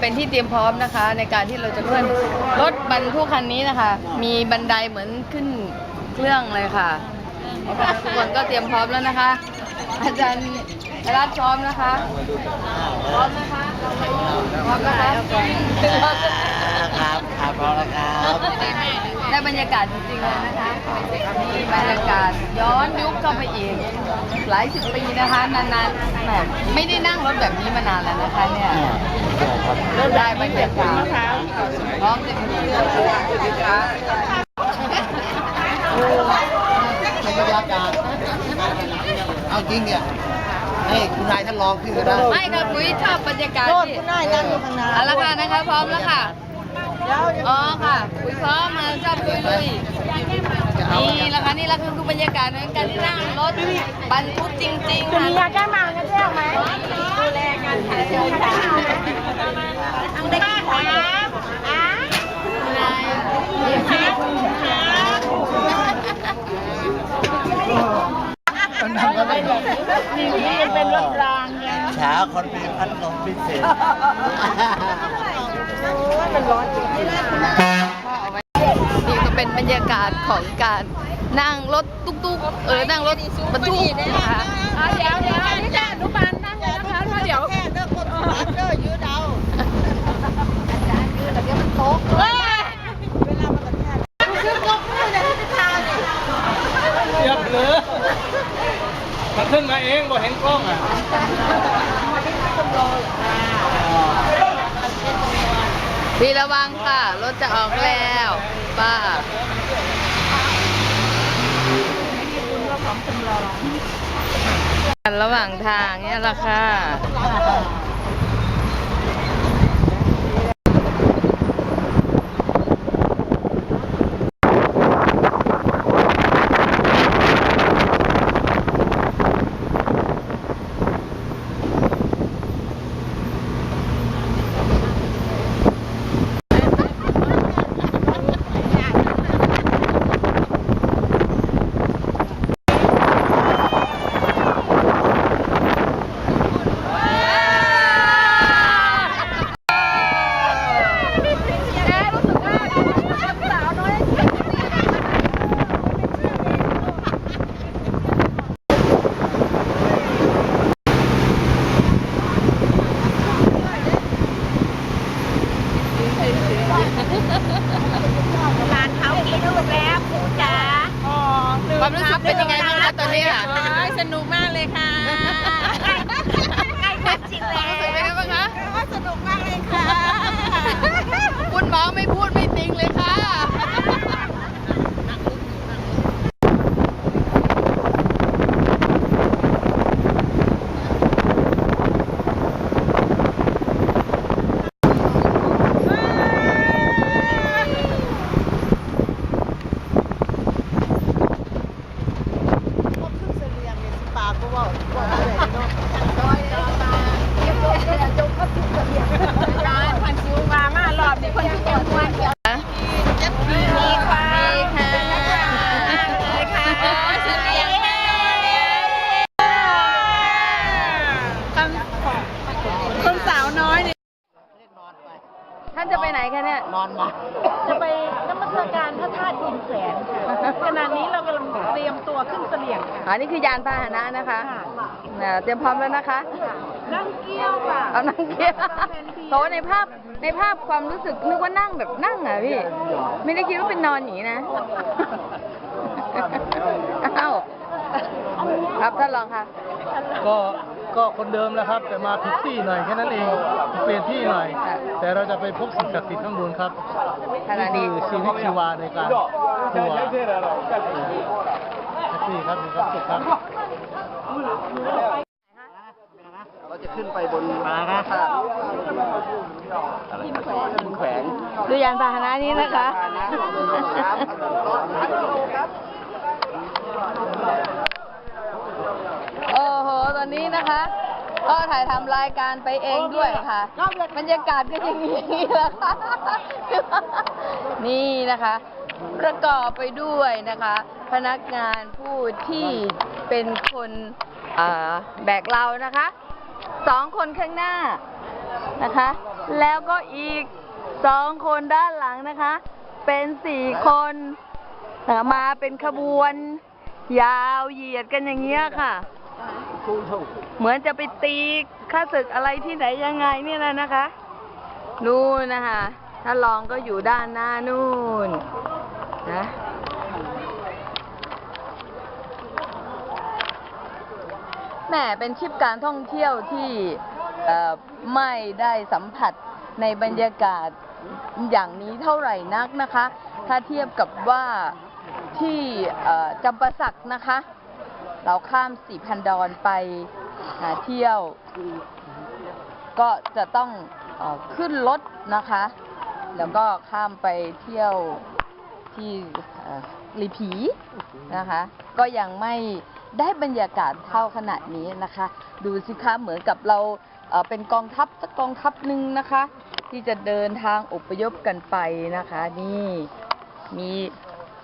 เป็นที่เตรียมพร้อมนะคะ ในการที่เราจะเคลื่อนรถบรรทุกคันนี้นะคะ มีบันไดเหมือนขึ้นเครื่องเลยค่ะทุกคนก็เตรียมพร้อมแล้วนะคะ อาจารย์รัฐพร้อมนะคะ พร้อมนะคะพร้อมนะคะ ครับครับพอแล้วครับได้บรรยากาศจริงๆเลยนะคะมีบรรยากาศย้อนยุคเข้าไปอีกหลายสิบปีนะคะนานๆแหมไม่ได้นั่งรถแบบนี้มานานแล้วนะคะเนี่ยได้บรรยากาศพร้อมเต็มที่เลยนะคะบรรยากาศเอาจริงเนี่ยให้คุณนายท่านลองขึ้นก็ได้ไม่ค่ะคุยชอบบรรยากาศโน่นที่คุณนายนั่งอยู่ข้างหน้าเอาละค่ะนะคะพร้อมแล้วค่ะเดี๋ยว อ๋อค่ะคุยพร้อมมาชอบคุยลุยนี่ละค่ะนี่แหละคือบรรยากาศในการที่นั่งรถบรรทุกจริงๆจะค่ะมียาแก้เมากันแจ้งไหมดูแลกันค่ะเชิญค่ะทางได้กี่คนอะนี่นี่เป็นรถรางไงเช้าคนมีพัดลมพิเศษมันร้อนจริง นี่ก็เป็นบรรยากาศของการนั่งรถตุ๊กๆ เออ นั่งรถบรรทุกนะคะเดี๋ยวเดี๋ยวนี่ค่ะอนุบาลนั่งเลยนะคะเพราะเดี๋ยวแค่เลิกกดรัดเลิกยืดเอาอาจารย์ยืดแล้วเดี๋ยวมันโต๊ะเวลามันกระแทกคือกบมือเลยที่ทางเรียบเลยมันขึ้นมาเองบ่เห็นกล้องอะ พี่ระวังค่ะ รถจะออกแล้วป้าระหว่างทางเนี่ยแหละค่ะ หลานเขากี่ลูกแล้วครูจ๋าอ๋อ ความรู้สึกเป็นยังไงบ้างคะตอนนี้อะ สนุกมากเลยค่ะใกล้ความจริง ความ แล้ว รู้สึกเป็นยังไงบ้างคะ ว่าสนุกมากเลยค่ะ คุณหมอไม่พูดไม่จริงเลยค่ะ ปา กก็ว่าว่าอะไรเนาะซอยต่อมาเก็บตัวเก็บจงก็ทุกระเบียบร้านพันชิวมามารอบนี้คนที่เก็บมวนเก็บมีค่ะมีค่ะเลยค่ะเสียงแม่คนสาวน้อยเนี่ยท่านจะไปไหนคะเนี่ย นอนมาจะไปนมัสการพระธาตุอินแสนค่ะขณะนี้เรากำลังเตรียม ตัวขึ้นเสลี่ยงค่ะอันนี้คือยานพาหนะนะคะน่ะเตรียมพร้อมแล้วนะคะนั่งเกี้ยวค่ะเอานั่งเกียร์โตในภาพในภาพความรู้สึกนึกว่านั่งแบบนั่งอะพี่ ไม่ได้คิดว่าเป็นนอนอย่างนี้นะอ้าวครับท่านรองค่ะ ก็ก็คนเดิมแหล้วครับ แต่มาผิดที่หน่อยแค่นั้นเองเปลี่ยนที่หน่อย แต่เราจะไปพบสิ่งศักดิ์สิทธิ์ข้างบนครับขณะนี้นี่คือชีวิตชีวาในการทัวร์ แท็กซี่ครับมีความสุขครับเราจะขึ้นไปบนมานะอะไรหินแขวนดูยานพาหนะนี้นะคะโอ้โห ตอนนี้นะคะ ก็ถ่ายทำรายการไปเองด้วยค่ะ บรรยากาศก็อย่างนี้แหละค่ะนี่นะคะ ประกอบไปด้วยนะคะ พนักงานผู้ที่เป็นคนแบกเรานะคะสองคนข้างหน้านะคะ แล้วก็อีกสองคนด้านหลังนะคะ เป็นสี่คนมาเป็นขบวน ยาวเหยียดกันอย่างเงี้ยค่ะ เหมือนจะไปตีข้าศึกอะไรที่ไหนยังไงเนี่ยนะนะคะ นู่นนะคะ ถ้าลองก็อยู่ด้านหน้านู่น แหมเป็นทริปการท่องเที่ยวที่ไม่ได้สัมผัสในบรรยากาศอย่างนี้เท่าไหร่นักนะคะ ถ้าเทียบกับว่าที่จำปาสักนะคะ เราข้ามสี่พันดอนไปหาเที่ยว ก็จะต้องอขึ้นรถนะคะ แล้วก็ข้ามไปเที่ยว ที่ลีผีนะคะ ก็ยังไม่ได้บรรยากาศเท่าขนาดนี้นะคะ ดูสิคะเหมือนกับเราเอ่อเป็นกองทัพสักกองทัพหนึ่งนะคะ ที่จะเดินทางอพยพกันไปนะคะ นี่มี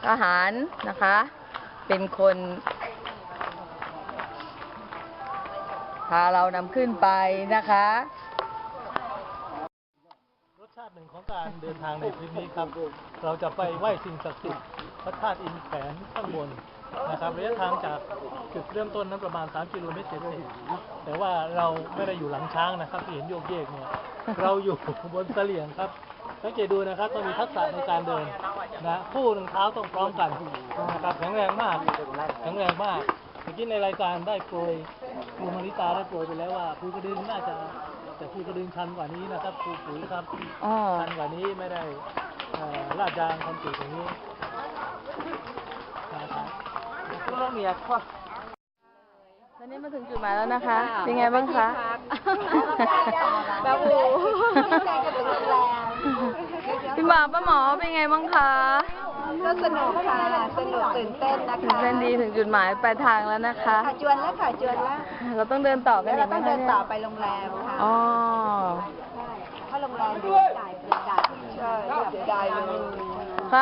ทหารนะคะ เป็นคนพาเรานำขึ้นไปนะคะ รสชา ติหนึ่งของการเดินทางในทริปนี้ครับ เราจะไปไหว้สิ่งศักดิ์สิทธิ์พระธาตุอินแขนข้างบนนะครับระยะทางจากจุดเริ่มต้นนั้นประมาณ 3 กิโลเมตรเศษแต่ว่าเราไม่ได้อยู่หลังช้างนะครับที่เห็นโยกเยกเนี่ยเราอยู่บนเสลี่ยงครับสังเกตดูนะครับต้องมีทักษะในการเดินนะคู่หนึ่งเท้าต้องพร้อมกันนะครับแข็งแรงมากแข็งแรงมากเมื่อกี้ในรายการได้โปรยครูมาริตาได้โปรยไปแล้วว่าภูกระดึงน่าจะ แต่ภูกระดึงชันกว่านี้นะครับภูปุ๋ยครับอ๋อชันกว่านี้ไม่ได้เอ่อลาดยางคอนกรีตอย่างนี้นะครับก็มีข้อ ตอนนี้มาถึงจุดหมายแล้วนะคะ เป็นไงบ้างคะ แบบโอ้โหใจจะถึงโรงแรมพี่หมอป้าหมอเป็นไงบ้างคะ ก็สนุกค่ะ สนุกตื่นเต้นนะคะ เส้นดีถึงจุดหมายปลายทางแล้วนะคะจวนแล้วค่ะจวนแล้วเราต้องเดินต่อกัแล้นวอีเรากไหมต้องเดินต่อไปโรงแรมค่ะอ๋อ เพราะโรงแรมจ่ายจ่ายจ่ายจ่ายเลย